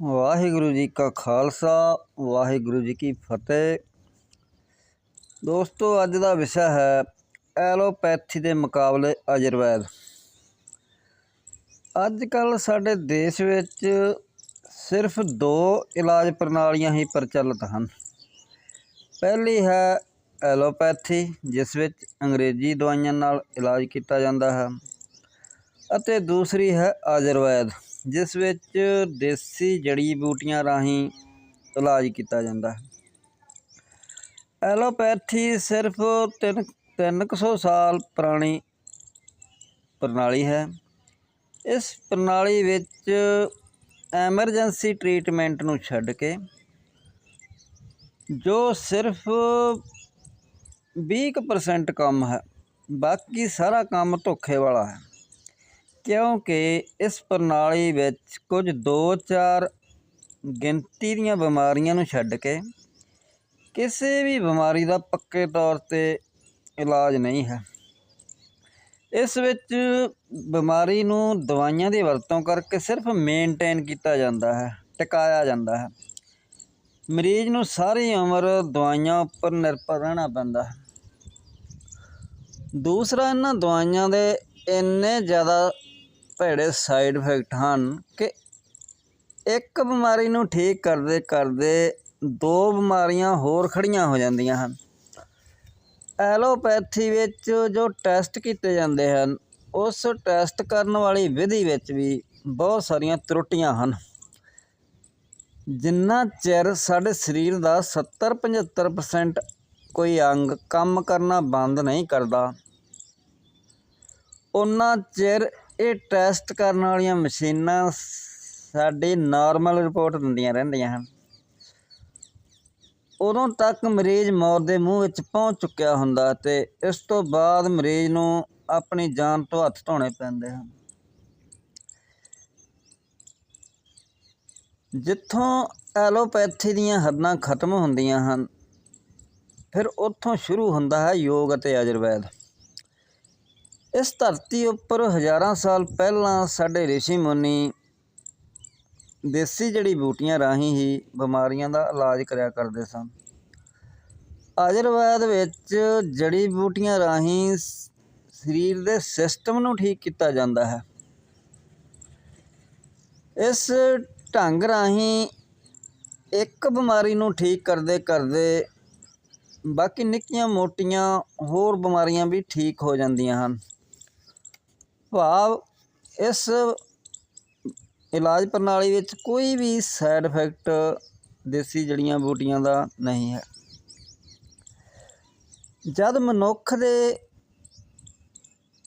ਵਾਹਿਗੁਰੂ ਜੀ ਕਾ ਖਾਲਸਾ, ਵਾਹਿਗੁਰੂ ਜੀ ਕੀ ਫਤਿਹ। ਦੋਸਤੋ, ਅੱਜ ਦਾ ਵਿਸ਼ਾ ਹੈ ਐਲੋਪੈਥੀ ਦੇ ਮੁਕਾਬਲੇ ਆਯੁਰਵੈਦ। ਅੱਜ ਕੱਲ ਸਾਡੇ ਦੇਸ਼ ਵਿੱਚ ਸਿਰਫ ਦੋ ਇਲਾਜ ਪ੍ਰਣਾਲੀਆਂ ਹੀ ਪ੍ਰਚਲਿਤ ਹਨ। ਪਹਿਲੀ ਹੈ ਐਲੋਪੈਥੀ, ਜਿਸ ਵਿੱਚ ਅੰਗਰੇਜ਼ੀ ਦਵਾਈਆਂ ਨਾਲ ਇਲਾਜ ਕੀਤਾ ਜਾਂਦਾ ਹੈ, ਅਤੇ ਦੂਸਰੀ ਹੈ ਆਯੁਰਵੈਦ। ਜਿਸ ਵਿੱਚ ਦੇਸੀ ਜੜੀ ਬੂਟੀਆਂ ਰਾਹੀਂ ਇਲਾਜ ਕੀਤਾ ਜਾਂਦਾ ਹੈ। ਐਲੋਪੈਥੀ ਸਿਰਫ ਤਿੰਨ ਤਿੰਨ ਕੁ ਸੌ ਸਾਲ ਪੁਰਾਣੀ ਪ੍ਰਣਾਲੀ ਹੈ। ਇਸ ਪ੍ਰਣਾਲੀ ਵਿੱਚ ਐਮਰਜੈਂਸੀ ਟ੍ਰੀਟਮੈਂਟ ਨੂੰ ਛੱਡ ਕੇ ਜੋ ਸਿਰਫ 20% ਕੰਮ ਹੈ, ਬਾਕੀ ਸਾਰਾ ਕੰਮ ਧੋਖੇ ਵਾਲਾ ਹੈ। ਕਿਉਂਕਿ ਇਸ ਪ੍ਰਣਾਲੀ ਵਿੱਚ ਕੁਝ 2-4 ਗਿਣਤੀ ਦੀਆਂ ਬਿਮਾਰੀਆਂ ਨੂੰ ਛੱਡ ਕੇ ਕਿਸੇ ਵੀ ਬਿਮਾਰੀ ਦਾ ਪੱਕੇ ਤੌਰ ਤੇ ਇਲਾਜ ਨਹੀਂ ਹੈ। ਇਸ ਵਿੱਚ ਬਿਮਾਰੀ ਨੂੰ ਦਵਾਈਆਂ ਦੀ ਵਰਤੋਂ ਕਰਕੇ ਸਿਰਫ ਮੇਨਟੇਨ ਕੀਤਾ ਜਾਂਦਾ ਹੈ, ਟਿਕਾਇਆ ਜਾਂਦਾ ਹੈ। ਮਰੀਜ਼ ਨੂੰ ਸਾਰੀ ਉਮਰ ਦਵਾਈਆਂ ਉੱਪਰ ਨਿਰਭਰ ਰਹਿਣਾ ਪੈਂਦਾ ਹੈ। ਦੂਸਰਾ, ਇਹਨਾਂ ਦਵਾਈਆਂ ਦੇ ਇੰਨੇ ਜ਼ਿਆਦਾ ਭੈੜੇ ਸਾਈਡ ਇਫੈਕਟ ਹਨ ਕਿ ਇੱਕ ਬਿਮਾਰੀ ਨੂੰ ਠੀਕ ਕਰਦੇ ਕਰਦੇ ਦੋ ਬਿਮਾਰੀਆਂ ਹੋਰ ਖੜੀਆਂ ਹੋ ਜਾਂਦੀਆਂ ਹਨ। ਐਲੋਪੈਥੀ ਵਿੱਚ ਜੋ ਟੈਸਟ ਕੀਤੇ ਜਾਂਦੇ ਹਨ, ਉਸ ਟੈਸਟ ਕਰਨ ਵਾਲੀ ਵਿਧੀ ਵਿੱਚ ਵੀ ਬਹੁਤ ਸਾਰੀਆਂ ਤਰੁੱਟੀਆਂ ਹਨ। ਜਿੰਨਾ ਚਿਰ ਸਾਡੇ ਸਰੀਰ ਦਾ 70-75% ਕੋਈ ਅੰਗ ਕੰਮ ਕਰਨਾ ਬੰਦ ਨਹੀਂ ਕਰਦਾ ਉਹਨਾਂ ਚਿਰ ਇਹ ਟੈਸਟ ਕਰਨ ਵਾਲੀਆਂ ਮਸ਼ੀਨਾਂ ਸਾਡੀ ਨਾਰਮਲ ਰਿਪੋਰਟ ਦਿੰਦੀਆਂ ਰਹਿੰਦੀਆਂ ਹਨ। ਉਦੋਂ ਤੱਕ ਮਰੀਜ਼ ਮੌਤ ਦੇ ਮੂੰਹ ਵਿੱਚ ਪਹੁੰਚ ਚੁੱਕਿਆ ਹੁੰਦਾ ਤੇ ਇਸ ਤੋਂ ਬਾਅਦ ਮਰੀਜ਼ ਨੂੰ ਆਪਣੀ ਜਾਨ ਤੋਂ ਹੱਥ ਧੋਣੇ ਪੈਂਦੇ ਹਨ। ਜਿੱਥੋਂ ਐਲੋਪੈਥੀ ਦੀਆਂ ਹੱਦਾਂ ਖਤਮ ਹੁੰਦੀਆਂ ਹਨ, ਫਿਰ ਉੱਥੋਂ ਸ਼ੁਰੂ ਹੁੰਦਾ ਹੈ ਯੋਗ ਅਤੇ ਆਯੁਰਵੈਦ। ਇਸ ਧਰਤੀ ਉੱਪਰ ਹਜ਼ਾਰਾਂ ਸਾਲ ਪਹਿਲਾਂ ਸਾਡੇ ਰਿਸ਼ੀ ਮੁਨੀ ਦੇਸੀ ਜੜੀ ਬੂਟੀਆਂ ਰਾਹੀਂ ਹੀ ਬਿਮਾਰੀਆਂ ਦਾ ਇਲਾਜ ਕਰਿਆ ਕਰਦੇ ਸਨ। ਆਯੁਰਵੈਦ ਵਿੱਚ ਜੜੀ ਬੂਟੀਆਂ ਰਾਹੀਂ ਸ- ਸਰੀਰ ਦੇ ਸਿਸਟਮ ਨੂੰ ਠੀਕ ਕੀਤਾ ਜਾਂਦਾ ਹੈ। ਇਸ ਢੰਗ ਰਾਹੀਂ ਇੱਕ ਬਿਮਾਰੀ ਨੂੰ ਠੀਕ ਕਰਦੇ ਕਰਦੇ ਬਾਕੀ ਨਿੱਕੀਆਂ ਮੋਟੀਆਂ ਹੋਰ ਬਿਮਾਰੀਆਂ ਵੀ ਠੀਕ ਹੋ ਜਾਂਦੀਆਂ ਹਨ। ਭਾਵ ਇਸ ਇਲਾਜ ਪ੍ਰਣਾਲੀ ਵਿੱਚ ਕੋਈ ਵੀ ਸਾਈਡ ਇਫੈਕਟ ਦੇਸੀ ਜੜੀਆਂ ਬੂਟੀਆਂ ਦਾ ਨਹੀਂ ਹੈ। ਜਦ ਮਨੁੱਖ ਦੇ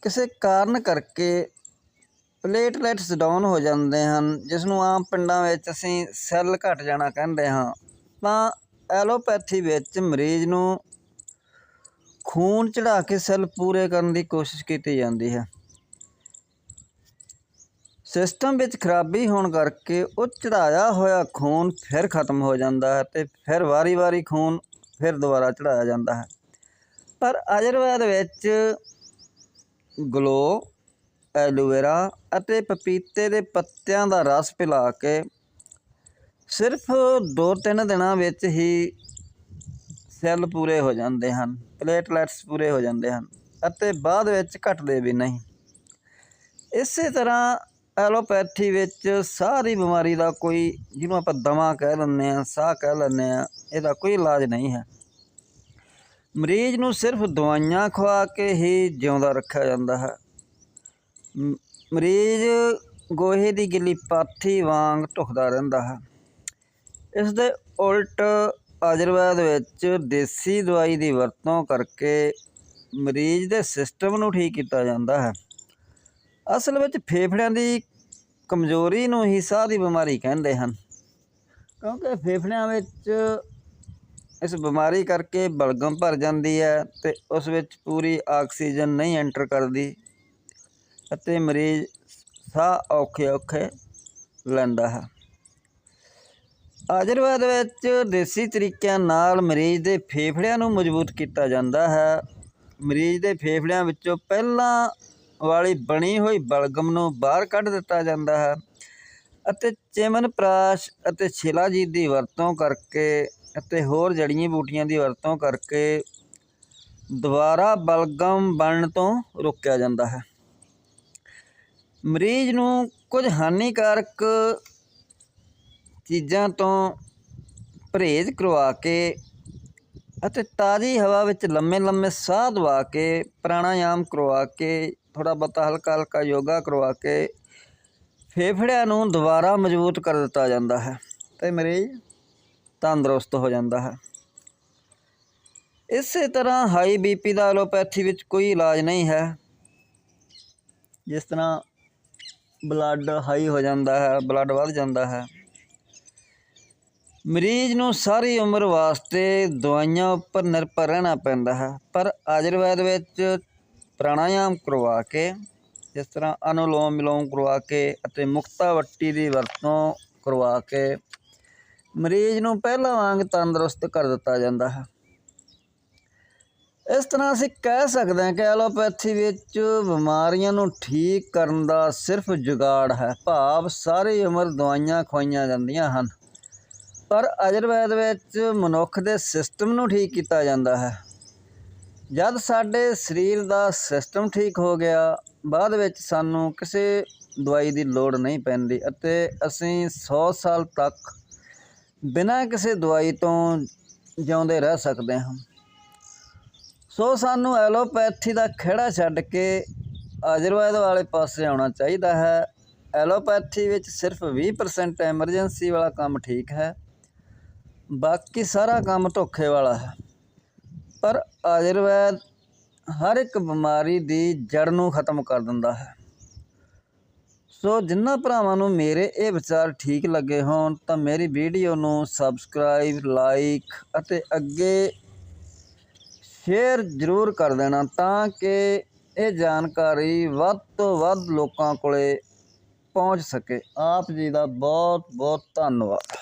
ਕਿਸੇ ਕਾਰਨ ਕਰਕੇ ਪਲੇਟਲੈਟਸ ਡਾਊਨ ਹੋ ਜਾਂਦੇ ਹਨ ਜਿਸ ਨੂੰ ਆਮ ਪਿੰਡਾਂ ਵਿੱਚ ਅਸੀਂ ਸੈੱਲ ਘਟ ਜਾਣਾ ਕਹਿੰਦੇ ਹਾਂ, ਤਾਂ ਐਲੋਪੈਥੀ ਵਿੱਚ ਮਰੀਜ਼ ਨੂੰ ਖੂਨ ਚੜਾ ਕੇ ਸੈੱਲ ਪੂਰੇ ਕਰਨ ਦੀ ਕੋਸ਼ਿਸ਼ ਕੀਤੀ ਜਾਂਦੀ ਹੈ। ਸਿਸਟਮ ਵਿੱਚ ਖਰਾਬੀ ਹੋਣ ਕਰਕੇ ਉਹ ਚੜਾਇਆ ਹੋਇਆ ਖੂਨ ਫਿਰ ਖਤਮ ਹੋ ਜਾਂਦਾ ਹੈ ਤੇ ਫਿਰ ਵਾਰੀ-ਵਾਰੀ ਖੂਨ ਫਿਰ ਦੁਬਾਰਾ ਚੜਾਇਆ ਜਾਂਦਾ ਹੈ। ਪਰ ਆਯੁਰਵੈਦ ਵਿੱਚ ਗਲੋ, ਐਲੋਵੇਰਾ ਅਤੇ ਪਪੀਤੇ ਦੇ ਪੱਤਿਆਂ ਦਾ ਰਸ ਪਿਲਾ ਕੇ ਸਿਰਫ 2-3 ਦਿਨਾਂ ਵਿੱਚ ਹੀ ਸੈੱਲ ਪੂਰੇ ਹੋ ਜਾਂਦੇ ਹਨ, ਪਲੇਟਲੈਟਸ ਪੂਰੇ ਹੋ ਜਾਂਦੇ ਹਨ ਅਤੇ ਬਾਅਦ ਵਿੱਚ ਘਟਦੇ ਵੀ ਨਹੀਂ। ਇਸੇ ਤਰ੍ਹਾਂ ਐਲੋਪੈਥੀ ਵਿੱਚ ਸਾਰੀ ਬਿਮਾਰੀ ਦਾ ਕੋਈ, ਜਿਹਨੂੰ ਆਪਾਂ ਦਮਾ ਕਹਿ ਲੈਂਦੇ ਆ ਸਾਹ ਕਹਿ ਲੈਂਦੇ ਆ ਇਹਦਾ ਕੋਈ ਇਲਾਜ ਨਹੀਂ ਹੈ। ਮਰੀਜ਼ ਨੂੰ ਸਿਰਫ ਦਵਾਈਆਂ ਖਵਾ ਕੇ ਹੀ ਜਿਉਂਦਾ ਰੱਖਿਆ ਜਾਂਦਾ ਹੈ। ਮਰੀਜ਼ ਗੋਹੇ ਦੀ ਗਿੱਲੀ ਪਾਥੀ ਵਾਂਗ ਢੁਕਦਾ ਰਹਿੰਦਾ ਹੈ। ਇਸ ਦੇ ਉਲਟ ਆਯੁਰਵੈਦ ਵਿੱਚ ਦੇਸੀ ਦਵਾਈ ਦੀ ਵਰਤੋਂ ਕਰਕੇ ਮਰੀਜ਼ ਦੇ ਸਿਸਟਮ ਨੂੰ ਠੀਕ ਕੀਤਾ ਜਾਂਦਾ ਹੈ। ਅਸਲ ਵਿੱਚ ਫੇਫੜਿਆਂ ਦੀ ਕਮਜ਼ੋਰੀ ਨੂੰ ਹੀ ਸਾਹ ਦੀ ਬਿਮਾਰੀ ਕਹਿੰਦੇ ਹਨ। ਕਿਉਂਕਿ ਫੇਫੜਿਆਂ ਵਿੱਚ ਇਸ ਬਿਮਾਰੀ ਕਰਕੇ ਬਲਗਮ ਭਰ ਜਾਂਦੀ ਹੈ ਤੇ ਉਸ ਵਿੱਚ ਪੂਰੀ ਆਕਸੀਜਨ ਨਹੀਂ ਐਂਟਰ ਕਰਦੀ ਅਤੇ ਮਰੀਜ਼ ਸਾਹ ਔਖੇ ਔਖੇ ਲੈਂਦਾ ਹੈ। ਆਯੁਰਵੇਦ ਵਿੱਚ ਦੇਸੀ ਤਰੀਕਿਆਂ ਨਾਲ ਮਰੀਜ਼ ਦੇ ਫੇਫੜਿਆਂ ਨੂੰ ਮਜ਼ਬੂਤ ਕੀਤਾ ਜਾਂਦਾ ਹੈ। ਮਰੀਜ਼ ਦੇ ਫੇਫੜਿਆਂ ਵਿੱਚੋਂ ਪਹਿਲਾਂ ਵਾਲੀ ਬਣੀ ਹੋਈ ਬਲਗਮ ਨੂੰ ਬਾਹਰ ਕੱਢ ਦਿੱਤਾ ਜਾਂਦਾ ਹੈ ਅਤੇ ਚਿਮਨਪ੍ਰਾਸ਼ ਅਤੇ ਸ਼ਿਲਾਜੀਤ ਦੀ ਵਰਤੋਂ ਕਰਕੇ ਅਤੇ ਹੋਰ ਜੜੀਆਂ ਬੂਟੀਆਂ ਦੀ ਵਰਤੋਂ ਕਰਕੇ ਦੁਬਾਰਾ ਬਲਗਮ ਬਣਨ ਤੋਂ ਰੋਕਿਆ ਜਾਂਦਾ ਹੈ। ਮਰੀਜ਼ ਨੂੰ ਕੁਝ ਹਾਨੀਕਾਰਕ ਚੀਜ਼ਾਂ ਤੋਂ ਪਰਹੇਜ਼ ਕਰਵਾ ਕੇ ਅਤੇ ਤਾਜ਼ੀ ਹਵਾ ਵਿੱਚ ਲੰਮੇ ਲੰਮੇ ਸਾਹ ਦਵਾ ਕੇ, ਪ੍ਰਾਣਾਯਾਮ ਕਰਵਾ ਕੇ ਥੋੜਾ ਬਹੁਤਾ ਹਲਕਾ ਹਲਕਾ ਯੋਗਾ ਕਰਵਾ ਕੇ ਫੇਫੜਿਆਂ ਨੂੰ ਦੁਬਾਰਾ ਮਜ਼ਬੂਤ ਕਰ ਦਿੱਤਾ ਜਾਂਦਾ ਹੈ ਤੇ ਮਰੀਜ਼ ਤੰਦਰੁਸਤ ਹੋ ਜਾਂਦਾ ਹੈ। ਇਸੇ ਤਰ੍ਹਾਂ ਹਾਈ ਬੀਪੀ ਦਾ ਐਲੋਪੈਥੀ ਵਿੱਚ ਕੋਈ ਇਲਾਜ ਨਹੀਂ ਹੈ। ਜਿਸ ਤਰ੍ਹਾਂ ਬਲੱਡ ਹਾਈ ਹੋ ਜਾਂਦਾ ਹੈ ਬਲੱਡ ਵੱਧ ਜਾਂਦਾ ਹੈ। ਮਰੀਜ਼ ਨੂੰ ਸਾਰੀ ਉਮਰ ਵਾਸਤੇ ਦਵਾਈਆਂ ਉੱਪਰ ਨਿਰਭਰ ਰਹਿਣਾ ਪੈਂਦਾ ਹੈ। ਪਰ ਆਯੁਰਵੈਦ ਵਿੱਚ ਪ੍ਰਾਣਾਯਾਮ ਕਰਵਾ ਕੇ ਇਸ ਤਰ੍ਹਾਂ ਅਨੁਲੋਮ ਵਿਲੋਮ ਕਰਵਾ ਕੇ ਅਤੇ ਮੁਕਤਾਵੱਟੀ ਦੀ ਵਰਤੋਂ ਕਰਵਾ ਕੇ ਮਰੀਜ਼ ਨੂੰ ਪਹਿਲਾਂ ਵਾਂਗ ਤੰਦਰੁਸਤ ਕਰ ਦਿੱਤਾ ਜਾਂਦਾ ਹੈ। ਇਸ ਤਰ੍ਹਾਂ ਅਸੀਂ ਕਹਿ ਸਕਦੇ ਹਾਂ ਕਿ ਐਲੋਪੈਥੀ ਵਿੱਚ ਬਿਮਾਰੀਆਂ ਨੂੰ ਠੀਕ ਕਰਨ ਦਾ ਸਿਰਫ ਜੁਗਾੜ ਹੈ। ਭਾਵ ਸਾਰੀ ਉਮਰ ਦਵਾਈਆਂ ਖਵਾਈਆਂ ਜਾਂਦੀਆਂ ਹਨ। ਪਰ ਆਯੁਰਵੈਦ ਵਿੱਚ ਮਨੁੱਖ ਦੇ ਸਿਸਟਮ ਨੂੰ ਠੀਕ ਕੀਤਾ ਜਾਂਦਾ ਹੈ। ਜਦ ਸਾਡੇ ਸਰੀਰ ਦਾ ਸਿਸਟਮ ਠੀਕ ਹੋ ਗਿਆ, ਬਾਅਦ ਵਿੱਚ ਸਾਨੂੰ ਕਿਸੇ ਦਵਾਈ ਦੀ ਲੋੜ ਨਹੀਂ ਪੈਂਦੀ ਅਤੇ ਅਸੀਂ 100 ਸਾਲ ਤੱਕ ਬਿਨਾਂ ਕਿਸੇ ਦਵਾਈ ਤੋਂ ਜਿਉਂਦੇ ਰਹਿ ਸਕਦੇ ਹਾਂ। ਸੋ ਸਾਨੂੰ ਐਲੋਪੈਥੀ ਦਾ ਖਿਹੜਾ ਛੱਡ ਕੇ ਆਯੁਰਵੈਦ ਵਾਲੇ ਪਾਸੇ ਆਉਣਾ ਚਾਹੀਦਾ ਹੈ। ਐਲੋਪੈਥੀ ਵਿੱਚ ਸਿਰਫ 20% ਐਮਰਜੈਂਸੀ ਵਾਲਾ ਕੰਮ ਠੀਕ ਹੈ, ਬਾਕੀ ਸਾਰਾ ਕੰਮ ਧੋਖੇ ਵਾਲਾ ਹੈ। ਪਰ ਆਯੁਰਵੈਦ ਹਰ ਇੱਕ ਬਿਮਾਰੀ ਦੀ ਜੜ ਨੂੰ ਖਤਮ ਕਰ ਦਿੰਦਾ ਹੈ। ਸੋ ਜਿਨ੍ਹਾਂ ਭਰਾਵਾਂ ਨੂੰ ਮੇਰੇ ਇਹ ਵਿਚਾਰ ਠੀਕ ਲੱਗੇ ਹੋਣ, ਤਾਂ ਮੇਰੀ ਵੀਡੀਓ ਨੂੰ ਸਬਸਕ੍ਰਾਈਬ, ਲਾਈਕ ਅਤੇ ਅੱਗੇ ਸ਼ੇਅਰ ਜ਼ਰੂਰ ਕਰ ਦੇਣਾ ਤਾਂ ਕਿ ਇਹ ਜਾਣਕਾਰੀ ਵੱਧ ਤੋਂ ਵੱਧ ਲੋਕਾਂ ਕੋਲੇ ਪਹੁੰਚ ਸਕੇ। ਆਪ ਜੀ ਦਾ ਬਹੁਤ ਬਹੁਤ ਧੰਨਵਾਦ।